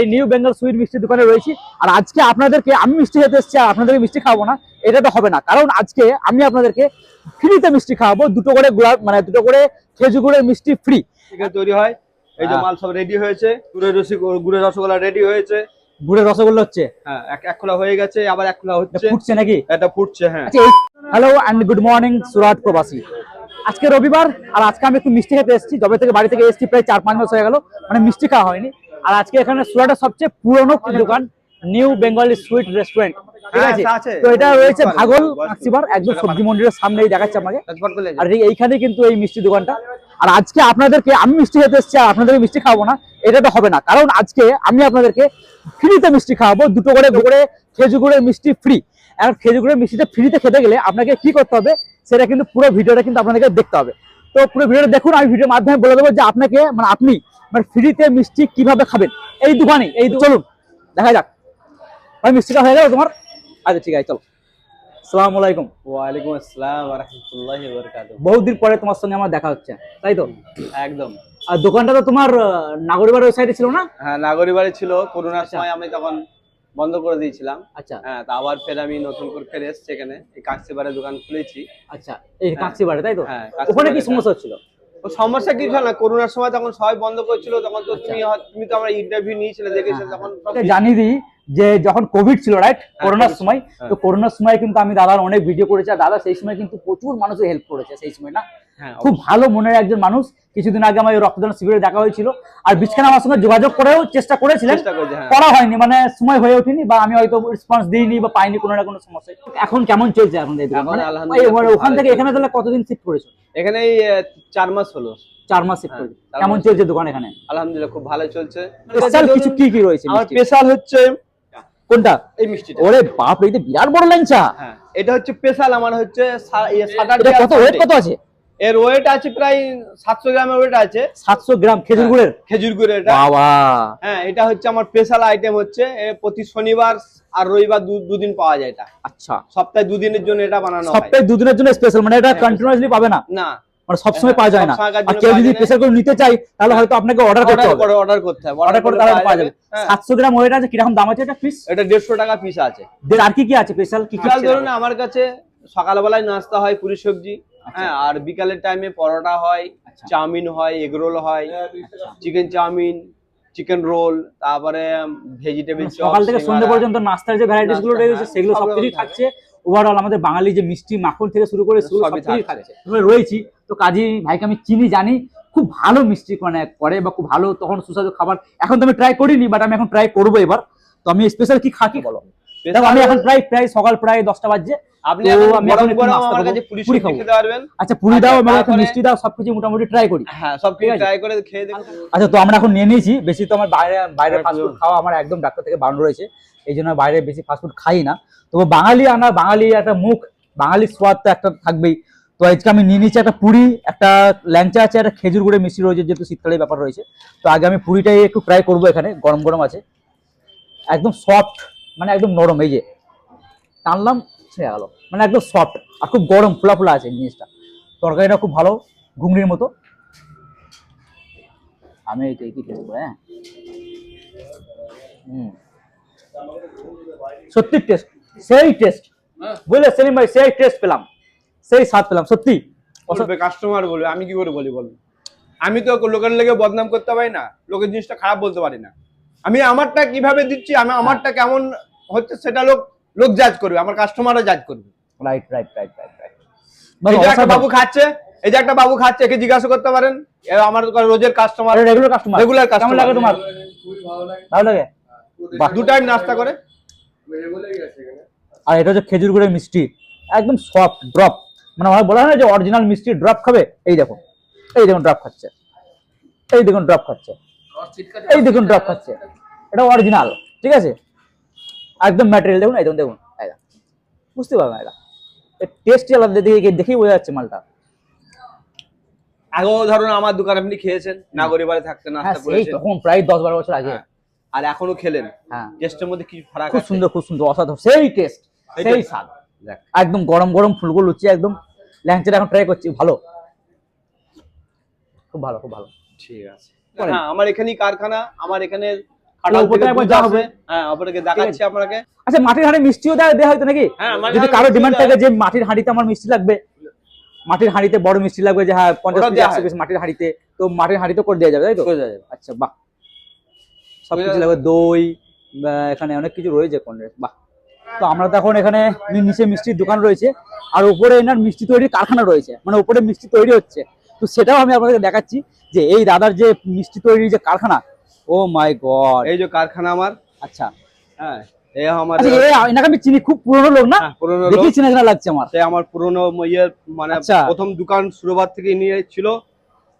এই new Bengal sweet মিষ্টির দোকানে রয়েছি। আর আজকে আপনাদেরকে আমি মিষ্টি খেতে এসেছি আর আপনাদেরকে মিষ্টি খাওয়াবো না এটা তো হবে না। কারণ আজকে আমি আপনাদেরকে ফ্রিতে মিষ্টি খাওয়াবো দুটো করে গুড়া মানে দুটো করে খেজুর গুড়ের মিষ্টি ফ্রি তৈরি হয় এই যে হ্যাঁ। মাল সব রেডি হয়েছে গুড়ের রসি গুড়ের রসগোল্লা রেডি হয়েছে। গুড়ের রসগোল্লা হচ্ছে? হ্যাঁ এক এক খোলা হয়ে গেছে আবার এক খোলা হচ্ছে। ফুটছে নাকি? এটা ফুটছে হ্যাঁ। Hello and good morning Surat প্রবাসী। আজকে রবিবার আর আজকে আমি একটু মিষ্টি খেতে এসেছি যবে থেকে বাড়ি থেকে এসেছি প্রায় চার পাঁচ মাস হয়ে গেল মানে মিষ্টি খাওয়া হয়নি। আর আজকে এখানে সুরাটের সবচেয়ে পুরনো দোকান নিউ বেঙ্গলি সুইট রেস্টুরেন্ট ঠিক হ্যাঁ, আছে। তো এটা রয়েছে ভাগল বয়স্ক একদম সবজি মন্দিরের সামনেই দেখাচ্ছে আমাকে আর এইখানে কিন্তু এই মিষ্টি দোকানটা। আর আজকে আপনাদেরকে আমি মিষ্টি খেতে এসেছি আর আপনাদেরকে মিষ্টি খাওয়াবো না এটা তো হবে না। কারণ আজকে আমি আপনাদেরকে ফ্রিতে মিষ্টি খাওয়াবো দুটো করে করে খেজুর মিষ্টি ফ্রি আর খেজুর গুড়ের মিষ্টিটা ফ্রিতে খেতে গেলে আপনাকে কি করতে হবে সেটা কিন্তু পুরো ভিডিওটা কিন্তু আপনাদেরকে দেখতে হবে। তো পুরো ভিডিওটা দেখুন আমি ভিডিওর মাধ্যমে বলে দেবো যে আপনাকে মানে আপনি মানে ফ্রিতে মিষ্টি কীভাবে খাবেন? এই দোকানে এই চলুন দেখা যাক। ভাই মিষ্টিটা হয়ে গেল তোমার? আচ্ছা ঠিক আছে চলো। আসসালামু আলাইকুম। ওয়ালাইকুম আসসালাম ওয়া রাহমাতুল্লাহি ওয়া বারাকাতুহু বহুদিন পরে তোমার সঙ্গে আমার দেখা হচ্ছে তাই তো? একদম। আর দোকানটা তো তোমার নাগরিবার ওই সাইডে ছিল না? হ্যাঁ নাগরী বাড়ি ছিল। করোনার আচ্ছা। সময় আমি তখন বন্ধ করে দিয়েছিলাম। আচ্ছা। হ্যাঁ তা আবার ফের আমি নতুন করে ফের এসছি এখানে। এই কাকসিবারে দোকান খুলেছি। আচ্ছা এই বাড়ি তাই তো? হ্যাঁ, ওখানে কি সমস্যা হচ্ছিল? সমস্যা কিছু না। করোনার সময় তখন সবাই বন্ধ করেছিল তখন তো তুমি হয়- তুমি তো আমরা ইন্টারভিউ নিয়েছিলে দেখেছ তখন সব জানিয়ে দিই যে যখন কোভিড ছিল রাইট করোনার সময়। হ্যাঁ। তো করোনার সময় কিন্তু আমি দাদার অনেক ভিডিও করেছি আর দাদা সেই সময় কিন্তু প্রচুর মানুষের হেল্প করেছে সেই সময় না? হ্যাঁ খুব ভালো মনের একজন মানুষ। কিছুদিন আগে আমার রক্তদান শিবিরে দেখা হয়েছিল। আর বিছখানে আমার সঙ্গে যোগাযোগ করেও চেষ্টা করেছিলেন। হ্যাঁ। করা হয়নি মানে সময় হয়ে ওঠেনি বা আমি হয়তো রেসপন্স দিইনি বা পাইনি কোনো না কোনো সমস্যা এখন কেমন চলছে এখন মানে ওখান থেকে এখানে তাহলে কতদিন শিফট করেছ? এখানে চার মাস হলো। চার মাস শিফট হ্যাঁ, করেছ। কেমন চলছে দোকান এখানে? আলহামদুলিল্লাহ খুব ভালো চলছে। স্পেশাল কিছু কি কি রয়েছে আমার স্পেশাল হচ্ছে কোনটা? এই মিষ্টিটা। ওরে বাপ রে, তো বিরাট বড় ল্যাংচা। হ্যাঁ এটা হচ্ছে স্পেশাল আমার হচ্ছে এটা কত ওয়েট কত আছে? এর ওয়েট আছে প্রায় সাতশো গ্রামের ওয়েট আছে। সাতশো গ্রাম খেজুর হ্যাঁ। গুড়ের? খেজুর গুড় এটা। বাবা। হ্যাঁ এটা হচ্ছে আমার স্পেশাল আইটেম হচ্ছে প্রতি শনিবার আর রবিবার দুদিন পাওয়া যায় এটা। আচ্ছা। সপ্তাহে দুদিনের জন্য এটা বানানো হয়। সপ্তাহে দুদিনের জন্য স্পেশাল মানে এটা কন্টিনিউয়াসলি পাবে না? না মানে সবসময় হ্যাঁ, পাওয়া যায় না। আর কেউ যদি। স্পেশাল করে নিতে চাই তাহলে হয়তো আপনাকে অর্ডার করতে হবে। অর্ডার করতে হবে। অর্ডার করে তাহলে পাওয়া যাবে। হ্যাঁ, সাতশো গ্রাম ওয়েট আছে কীরকম দাম আছে এটা পিস এটা দেড়শো টাকা পিস আছে। আর কি কি আছে স্পেশাল কি কি ধরুন আমার কাছে সকালবেলায় নাস্তা হয় পুরি সবজি হ্যাঁ আর বিকালের টাইমে পরোটা হয় আচ্ছা। চাউমিন হয় এগ রোল হয় chicken chow mein chicken roll তারপরে ভেজিটেবল মানে সকাল থেকে সন্ধ্যে পর্যন্ত নাস্তার যে ভ্যারাইটিসগুলো রয়েছে হ্যাঁ, সেগুলো সব সব কিছুই থাকছে। ওভারঅল আমাদের বাঙালি যে মিষ্টি মাখন থেকে শুরু করে শুরু সবকিছুই থাকছে। রয়েছি। তো কাজী ভাইকে আমি চিনি জানি। খুব ভালো মিষ্টি মানে করে বা খুব ভালো তখন সুস্বাদু খাবার। এখন তো আমি ট্রাই করিনি বাট আমি এখন ট্রাই করব এবার। তো আমি স্পেশাল কি খাকি বলো। আমি এখন প্রায় প্রায় সকাল প্রায় দশটা বাজছে। আপনি তো এখন আমি গরম এখন একটু গরম নাস্তা আমার করব, কাছে পুরি পুরি সবজি খাব। খেতে পারবেন আচ্ছা পুরি দাও আমাকে একটু তারপরে- মিষ্টি দাও সবকিছু মোটামুটি ট্রাই করি। সব ঠিক কিছু আছে। ট্রাই করে খেয়ে দেখুন আচ্ছা তো আমরা এখন নিয়ে নিয়েছি। বেশি তো আমার বাইরে বাইরে ফাস্টফুড খাওয়া আমার একদম ডাক্তার থেকে বারণ রয়েছে। এই জন্য বাইরে বেশি ফাস্টফুড খাই না। তবে বাঙালি আনা বাঙালি একটা মুখ বাঙালির স্বাদ তো একটা থাকবেই। তো আজকে আমি নিয়ে নিয়েছি একটা পুরি একটা ল্যাংচা আছে একটা খেজুর গুড়ে মিষ্টি রয়েছে যেহেতু শীতকালের ব্যাপার রয়েছে। তো আগে আমি পুরিটাই একটু ট্রাই করব এখানে গরম গরম আছে। একদম সফট মানে একদম নরম এই যে। টানলাম ছেড়ে গেল। মানে একদম সফট আর খুব গরম ফোলা ফোলা আছে জিনিসটা। তরকারিটা খুব ভালো ঘুগনির মতো। আমি এটা কি টেস্ট করে হ্যাঁ? হুম। সত্যি টেস্ট সেই টেস্ট বুঝলে সেলিম ভাই সেই টেস্ট পেলাম। সেই স্বাদ পেলাম সত্যি। বলবে কাস্টমার বলবে? আমি কি করে বলি বলুন আমি তো লোকের লেগে বদনাম করতে পারি না লোকের জিনিসটা খারাপ বলতে পারি না। আমি আমারটা কীভাবে দিচ্ছি আমি আমারটা কেমন হচ্ছে সেটা লোক লোক জাজ করবে আমার কাস্টমারও জাজ করবে। Right right right right right এই যে একটা বাবু খাচ্ছে এই যে একটা বাবু খাচ্ছে একে জিজ্ঞাসা করতে পারেন আমার রোজের কাস্টমার রেগুলার কাস্টমার কেমন customer। লাগে তোমার? ভালো লাগে? দু টাইম নাস্তা করে। আর এটা হচ্ছে খেজুর গুড়ের মিষ্টি একদম সফট ড্রপ মানে আমার বলা হয় না যে অরিজিনাল মিষ্টি ড্রপ খাবে? এই দেখুন এই দেখুন ড্রপ খাচ্ছে। এই দেখুন ড্রপ খাচ্ছে। এই দেখুন ড্রপ খাচ্ছে। এটা অরিজিনাল ঠিক আছে? একদম ম্যাটেরিয়াল দেখুন এই দেখুন দেখুন। বুঝতে পারবেন এটা। টেস্টই আলাদা দেখে দেখেই বোঝা যাচ্ছে মালটা। আগেও ধরুন আমার দোকান আপনি খেয়েছেন নাগরী বাড়ি থাকতে হ্যাঁ তখন প্রায় দশ বারো বছর আগে। হ্যাঁ। আর এখনও খেলেন। হ্যাঁ। টেস্টের মধ্যে কিছু ফারাক খুব সুন্দর খুব সুন্দর অসাধারণ সেই টেস্ট সেই স্বাদ। দেখ। একদম গরম গরম ফুলকো লুচি একদম ল্যাংচাটা এখন ট্রাই করছি ভালো। খুব ভালো খুব ভালো। ঠিক আছে। হ্যাঁ আমার এখানেই কারখানা আমার এখানে। হ্যাঁ আচ্ছা মাটির হাঁড়ি মিষ্টিও দেওয়া দেওয়া হয়তো নাকি? যদি কারও ডিমান্ড থাকে যে মাটির হাঁড়িতে আমার মিষ্টি লাগবে মাটির হাঁড়িতে বড় মিষ্টি লাগবে যে হ্যাঁ পঞ্চাশ ওটা একশো পিস মাটির হাঁড়িতে তো মাটির হাঁড়িতে করে দেওয়া যাবে তাই তো। আচ্ছা বাহ। সব কিছু লাগবে দই এখানে অনেক কিছু রয়েছে কোন বাহ। তো আমরা তো এখন এখানে নিচে মিষ্টির দোকান রয়েছে আর উপরে এনার মিষ্টি তৈরির কারখানা রয়েছে মানে উপরে মিষ্টি তৈরি হচ্ছে। তো সেটাও আমি আপনাদের দেখাচ্ছি যে এই দাদার যে মিষ্টি তৈরির যে কারখানা ও মাই গড। এই যে কারখানা আমার। আচ্ছা। হ্যাঁ এই আমার আচ্ছা এনাকে আমি চিনি খুব পুরনো লোক না? হ্যাঁ, পুরনো লোক। দেখেই চিনা চিনা লাগছে আমার। সে আমার পুরনো ইয়ে মানে আচ্ছা। প্রথম দোকান শুরুবার থেকে নিয়ে ছিল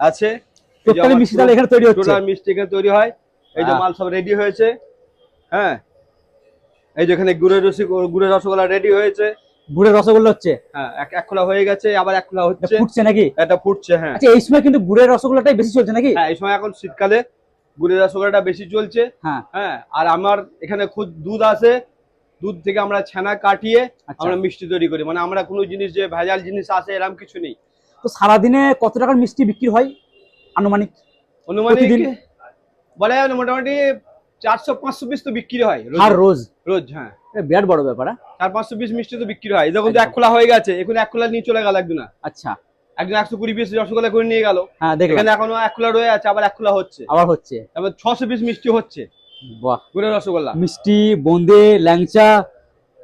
আছে। টোটালি মিষ্টি এখানে তৈরি হচ্ছে। টোটাল মিষ্টি এখানে তৈরি হয়। এই যে হ্যাঁ। মাল সব রেডি হয়েছে। হ্যাঁ এই যে এখানে গুড়ের রসি গুড়ের রসগোল্লা রেডি হয়েছে। গুড়ের রসগোল্লা হচ্ছে? হ্যাঁ এক খোলা হয়ে গেছে আবার এক খোলা হচ্ছে। ফুটছে নাকি? এটা ফুটছে হ্যাঁ। আচ্ছা এই সময় কিন্তু গুড়ের রসগোল্লাটাই বেশি চলছে নাকি? হ্যাঁ এই সময় এখন শীতকালে গুড়ের রসগোল্লাটা বেশি চলছে। হ্যাঁ। হ্যাঁ আর আমার এখানে খুব দুধ আছে। দুধ থেকে আমরা ছানা কাটিয়ে আচ্ছা। আমরা মিষ্টি তৈরি করি। মানে আমরা কোনো জিনিস যে ভেজাল জিনিস আছে এরকম কিছু নেই। তো সারাদিনে কত টাকার মিষ্টি বিক্রি হয় আনুমানিক? অনুমানিক? বলা মোটামুটি চারশো পাঁচশো পিস তো বিক্রি হয় রোজ। আর রোজ। রোজ হ্যাঁ। বিরাট বড় ব্যাপার হ্যাঁ? চার পাঁচশো পিস মিষ্টি তো বিক্রি হয়। যখন এক খোলা হয়ে গেছে। এখন এক খোলা নিয়ে চলে গেল একজন আচ্ছা। একজন একশো কুড়ি পিস রসগোল্লা করে নিয়ে গেল। হ্যাঁ দেখলাম। এখনও এক খোলা রয়ে আছে আবার এক খোলা হচ্ছে। আবার হচ্ছে। তারপর ছশো পিস মিষ্টি হচ্ছে। বাহ। গুড়ের রসগোল্লা। মিষ্টি বোঁদে ল্যাংচা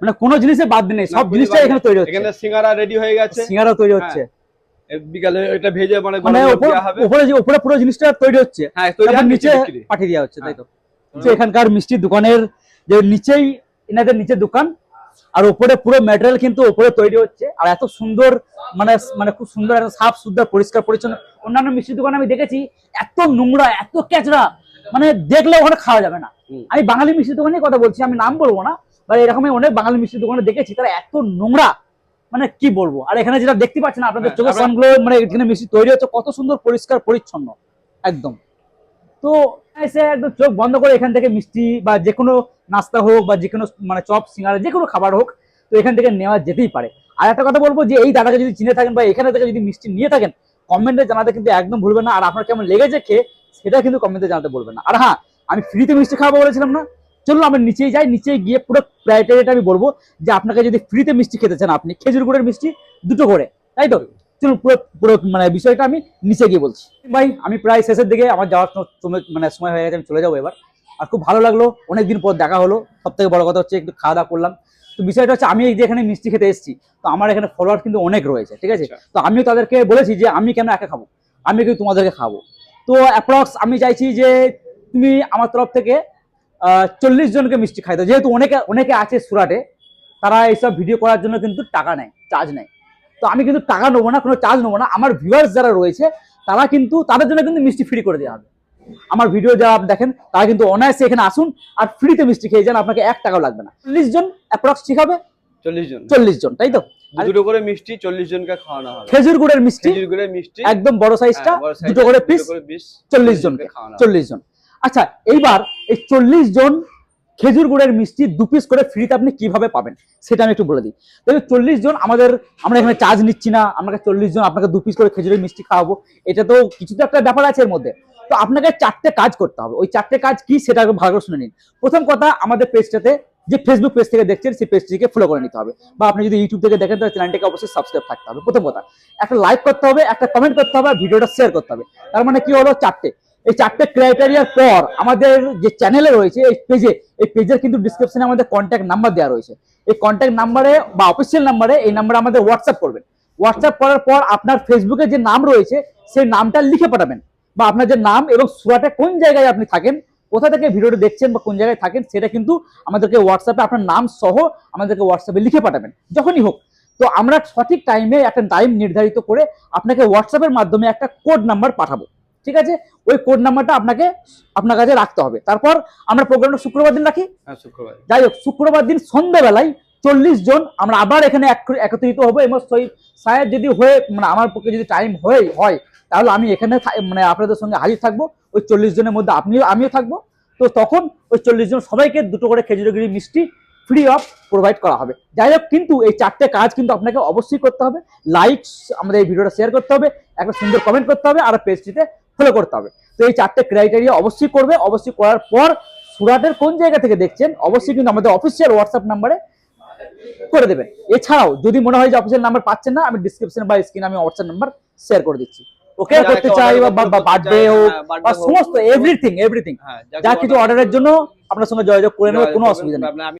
মানে কোনো জিনিসে বাদ নেই সব এখানে তৈরি হচ্ছে এখানে সিঙ্গারা রেডি হয়ে গেছে। সিঙ্গারা তৈরি হচ্ছে। বিকালে এটা ভেজে মানে মানে উপর- যে উপরে পুরো জিনিসটা তৈরি হচ্ছে হ্যাঁ হয় নিচে পাঠিয়ে দেওয়া হচ্ছে তাই তো? হ্যাঁ। তো এখানকার মিষ্টির দোকানের যে নিচেই এনাদের নিচে দোকান আর উপরে পুরো ম্যাটেরিয়াল কিন্তু উপরে তৈরি হচ্ছে। আর এত সুন্দর মানে মানে খুব সুন্দর একটা সাফ সুন্দর পরিষ্কার পরিচ্ছন্ন। অন্যান্য মিষ্টির দোকানে আমি দেখেছি এত নোংরা এত ক্যাচড়া মানে দেখলে ওখানে খাওয়া যাবে না। আমি বাঙালি মিষ্টির দোকানের কথা বলছি আমি নাম বলব না বা এরকমই অনেক বাঙালি মিষ্টির দোকানে দেখেছি তারা এত নোংরা মানে কি বলব? আর এখানে যেটা দেখতে পাচ্ছেন আপনাদের হ্যাঁ, চোখের সামগুলো মানে এখানে মিষ্টি তৈরি হচ্ছে কত সুন্দর পরিষ্কার পরিচ্ছন্ন একদম। তো এসে একদম চোখ বন্ধ করে এখান থেকে মিষ্টি বা যে কোনো নাস্তা হোক বা যে কোনো মানে চপ, সিঙ্গারা যে কোনো খাবার হোক, তো এখান থেকে নেওয়া যেতেই পারে। আর একটা কথা বলব যে এই দাদাকে যদি চিনে থাকেন বা এখানে থেকে যদি মিষ্টি নিয়ে থাকেন কমেন্টে জানাতে কিন্তু একদম ভুলবেন না। আর আপনার কেমন লেগেছে খেয়ে, সেটা কিন্তু কমেন্টে জানাতে বলবেন না। আর হ্যাঁ আমি ফ্রিতে মিষ্টি খাওয়াবো বলেছিলাম না? চলুন আমি নিচেই যাই। নিচে গিয়ে পুরো ক্রাইটেরিয়াটা আমি বলব যে আপনাকে যদি ফ্রিতে মিষ্টি খেতে চান, আপনি খেজুর গুড়ের মিষ্টি, দুটো করে, তাই তো? চলুন পুরো পুরো মানে বিষয়টা আমি নিচে গিয়ে বলছি। ভাই আমি প্রায় শেষের দিকে আমার যাওয়ার সময় মানে সময় হয়ে গেছে আমি চলে যাব এবার। আর খুব ভালো লাগল অনেকদিন পর দেখা হলো সব থেকে বড় কথা হচ্ছে একটু খাওয়া দাওয়া করলাম। তো বিষয়টা হচ্ছে আমি এই যে এখানে মিষ্টি খেতে এসেছি তো আমার এখানে ফলোয়ার কিন্তু অনেক রয়েছে ঠিক আছে? আচ্ছা। তো আমিও তাদেরকে বলেছি যে আমি কেন একা খাব? আমি কিন্তু তোমাদেরকে খাব। তো অ্যাপ্রক্স আমি চাইছি যে তুমি আমার তরফ থেকে চল্লিশ জনকে মিষ্টি খাইতো যেহেতু অনেকে অনেকে আছে সুরাটে তারা এইসব ভিডিও করার জন্য কিন্তু টাকা নেয় চার্জ নেয়। তো আমি কিন্তু টাকা নেব না কোনো চার্জ নেব না। আমার ভিউয়ার্স যারা রয়েছে তারা কিন্তু তাদের জন্য কিন্তু মিষ্টি ফ্রি করে দেওয়া হবে। আমার ভিডিও যারা দেখেন তারা কিন্তু অনায়াসে এখানে আসুন আর ফ্রিতে মিষ্টি খেয়ে যান আপনাকে এক টাকাও লাগবে না। চল্লিশ জন অ্যাপ্রক্স ঠিক হবে চল্লিশ জন। চল্লিশ জন তাই তো? দুটো করে মিষ্টি চল্লিশ জনকে খাওয়ানো হবে। খেজুর গুড়ের মিষ্টি খেজুর গুড়ের মিষ্টি। একদম বড় সাইজটা হ্যাঁ, দুটো করে পিস চল্লিশ জনকে চল্লিশ জন। আচ্ছা এইবার এই চল্লিশ জন খেজুর গুড়ের মিষ্টি দু পিস করে ফ্রিতে আপনি কীভাবে পাবেন? সেটা আমি একটু বলে দিই। দেখুন চল্লিশ জন আমাদের, আমরা এখানে চার্জ নিচ্ছি না আপনাকে চল্লিশ জন আপনাকে দু পিস করে খেজুরের মিষ্টি খাওয়াবো। এটা তো কিছু তো একটা ব্যাপার আছে এর মধ্যে। তো আপনাকে চারটে কাজ করতে হবে। ওই চারটে কাজ কি সেটা ভালো করে শুনে নিন। প্রথম কথা, আমাদের পেজটাতে যে ফেসবুক পেজ থেকে দেখছেন, সেই পেজটিকে ফলো করে নিতে হবে। বা আপনি যদি ইউটিউব থেকে দেখেন, তাহলে চ্যানেলটিকে অবশ্যই সাবস্ক্রাইব থাকতে হবে। প্রথম কথা, একটা লাইক করতে হবে, একটা কমেন্ট করতে হবে ভিডিওটা শেয়ার করতে হবে। তার মানে কি হলো? চারটে। এই চারটে ক্রাইটেরিয়ার পর আমাদের যে চ্যানেলে রয়েছে, এই পেজে এই পেজের কিন্তু ডিসক্রিপশনে আমাদের কন্ট্যাক্ট নাম্বার দেওয়া রয়েছে। এই কন্ট্যাক্ট নাম্বারে বা অফিসিয়াল নাম্বারে এই নাম্বারে আমাদের হোয়াটসঅ্যাপ করবেন। হোয়াটসঅ্যাপ করার পর আপনার ফেসবুকে যে নাম রয়েছে, সেই নামটা লিখে পাঠাবেন বা আপনার যে নাম এবং সুরাটে কোন জায়গায় আপনি থাকেন, কোথা থেকে ভিডিওটা দেখছেন বা কোন জায়গায় থাকেন, সেটা কিন্তু আমাদেরকে হোয়াটসঅ্যাপে আপনার নাম সহ আমাদেরকে হোয়াটসঅ্যাপে লিখে পাঠাবেন, যখনই হোক। তো আমরা সঠিক টাইমে একটা টাইম নির্ধারিত করে আপনাকে হোয়াটসঅ্যাপের মাধ্যমে একটা কোড নাম্বার পাঠাবো। ঠিক আছে? ওই কোড নাম্বারটা আপনাকে আপনার কাছে রাখতে হবে। তারপর আমরা প্রোগ্রামটা শুক্রবার দিন রাখি? হ্যাঁ শুক্রবার যাই হোক শুক্রবার দিন সন্ধ্যাবেলায় চল্লিশ জন আমরা আবার এখানে এক- একত্রিত হব এবং সাহেব যদি হয়ে মানে আমার পক্ষে যদি টাইম হয়ে হয় তাহলে আমি এখানে মানে আপনাদের সঙ্গে হাজির থাকব। ওই চল্লিশ জনের মধ্যে আপনিও আমিও থাকব। তো তখন ওই চল্লিশ জন সবাইকে দুটো করে খেজুরগিরি মিষ্টি ফ্রি অফ প্রোভাইড করা হবে। যাই হোক কিন্তু এই চারটে কাজ কিন্তু আপনাকে অবশ্যই করতে হবে। লাইক আমাদের এই ভিডিওটা শেয়ার করতে হবে। একটা সুন্দর কমেন্ট করতে হবে। আর পেজটিতে ফলো করতে হবে। তো এই চারটে ক্রাইটেরিয়া অবশ্যই করবে। অবশ্যই করার পর সুরাটের কোন জায়গা থেকে দেখছেন অবশ্যই কিন্তু আমাদের অফিসিয়াল হোয়াটসঅ্যাপ নাম্বারে করে দেবেন। এছাড়াও যদি মনে হয় যে অফিসিয়াল নাম্বার পাচ্ছেন না আমি ডিসক্রিপশন বা স্ক্রিনে আমি হোয়াটসঅ্যাপ নাম্বার শেয়ার করে দিচ্ছি। ওকে করতে চাই বা বার্থডে হোক হ্যাঁ, বা সমস্ত এভরিথিং এভরিথিং হ্যাঁ যা কিছু অর্ডারের জন্য আপনার সঙ্গে যোগাযোগ করে নেবে কোনো অসুবিধা নেই।